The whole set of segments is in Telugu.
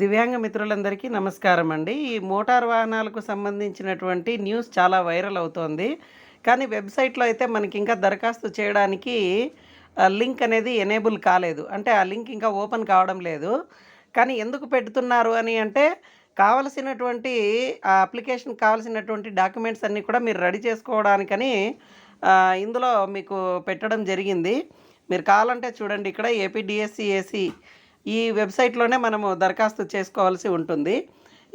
దివ్యాంగ మిత్రులందరికీ నమస్కారం అండి. ఈ మోటార్ వాహనాలకు సంబంధించినటువంటి న్యూస్ చాలా వైరల్ అవుతోంది. కానీ వెబ్సైట్లో అయితే మనకి ఇంకా దరఖాస్తు చేయడానికి ఆ లింక్ అనేది ఎనేబుల్ కాలేదు. అంటే ఆ లింక్ ఇంకా ఓపెన్ కావడం లేదు. కానీ ఎందుకు పెడుతున్నారు అని అంటే కావలసినటువంటి ఆ అప్లికేషన్ కావాల్సినటువంటి డాక్యుమెంట్స్ అన్నీ కూడా మీరు రెడీ చేసుకోవడానికని ఇందులో మీకు పెట్టడం జరిగింది. మీరు కావాలంటే చూడండి ఇక్కడ ఏపీడిఎస్సి ఏసీ ఈ వెబ్సైట్లోనే మనము దరఖాస్తు చేసుకోవాల్సి ఉంటుంది.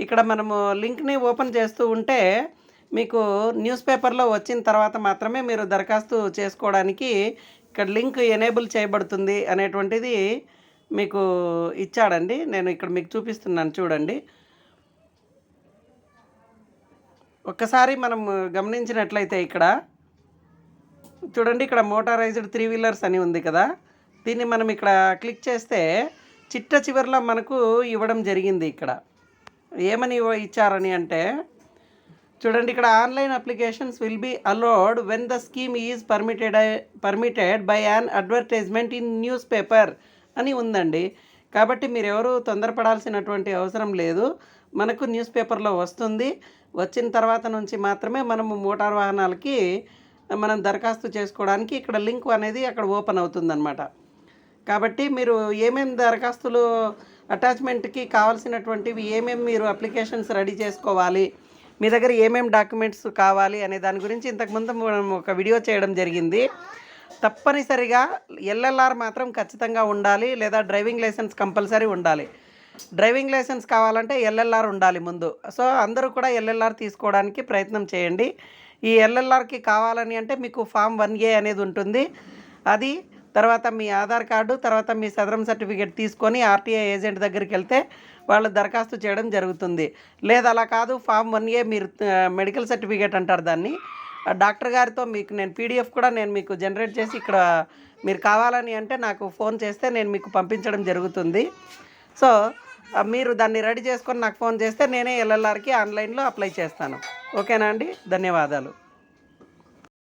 ఇక్కడ మనము లింక్ని ఓపెన్ చేస్తూ ఉంటే మీకు న్యూస్ పేపర్లో వచ్చిన తర్వాత మాత్రమే మీరు దరఖాస్తు చేసుకోవడానికి ఇక్కడ లింక్ ఎనేబుల్ చేయబడుతుంది అనేటువంటిది మీకు ఇచ్చాడండి. నేను ఇక్కడ మీకు చూపిస్తున్నాను చూడండి. ఒక్కసారి మనం గమనించినట్లయితే ఇక్కడ చూడండి ఇక్కడ మోటారైజ్డ్ త్రీ వీలర్స్ అని ఉంది కదా. దీన్ని మనం ఇక్కడ క్లిక్ చేస్తే చిట్ట చివరిలో మనకు ఇవ్వడం జరిగింది ఇక్కడ. ఏమని ఇచ్చారని అంటే చూడండి ఇక్కడ online applications will be allowed when the scheme is permitted permitted by an advertisement in newspaper అని ఉందండి. కాబట్టి మీరు ఎవరు తొందరపడాల్సినటువంటి అవసరం లేదు. మనకు న్యూస్ పేపర్లో వస్తుంది. వచ్చిన తర్వాత నుంచి మాత్రమే మనము మోటార్ వాహనాలకి మనం దరఖాస్తు చేసుకోవడానికి ఇక్కడ లింక్ అనేది అక్కడ ఓపెన్ అవుతుందన్నమాట. కాబట్టి మీరు ఏమేమి దరఖాస్తులు అటాచ్మెంట్కి కావాల్సినటువంటివి ఏమేమి మీరు అప్లికేషన్స్ రెడీ చేసుకోవాలి మీ దగ్గర ఏమేమి డాక్యుమెంట్స్ కావాలి అనే దాని గురించి ఇంతకుముందు మనం ఒక వీడియో చేయడం జరిగింది. తప్పనిసరిగా ఎల్ఎల్ఆర్ మాత్రం ఖచ్చితంగా ఉండాలి లేదా డ్రైవింగ్ లైసెన్స్ కంపల్సరీ ఉండాలి. డ్రైవింగ్ లైసెన్స్ కావాలంటే ఎల్ఎల్ఆర్ ఉండాలి ముందు. సో అందరూ కూడా ఎల్ఎల్ఆర్ తీసుకోవడానికి ప్రయత్నం చేయండి. ఈ ఎల్ఎల్ఆర్కి కావాలని అంటే మీకు ఫామ్ వన్ ఏ అనేది ఉంటుంది. అది తర్వాత మీ ఆధార్ కార్డు తర్వాత మీ సదరం సర్టిఫికేట్ తీసుకొని ఆర్టీఐ ఏజెంట్ దగ్గరికి వెళ్తే వాళ్ళు దరఖాస్తు చేయడం జరుగుతుంది. లేదు అలా కాదు. ఫామ్ వన్ ఏ మీరు మెడికల్ సర్టిఫికేట్ అంటారు దాన్ని. ఆ డాక్టర్ గారితో మీకు నేను పీడిఎఫ్ కూడా నేను మీకు జనరేట్ చేసి ఇక్కడ మీరు కావాలని అంటే నాకు ఫోన్ చేస్తే నేను మీకు పంపించడం జరుగుతుంది. సో మీరు దాన్ని రెడీ చేసుకొని నాకు ఫోన్ చేస్తే నేనే ఎల్ఎల్ఆర్కి ఆన్లైన్లో అప్లై చేస్తాను. ఓకేనా అండి? ధన్యవాదాలు.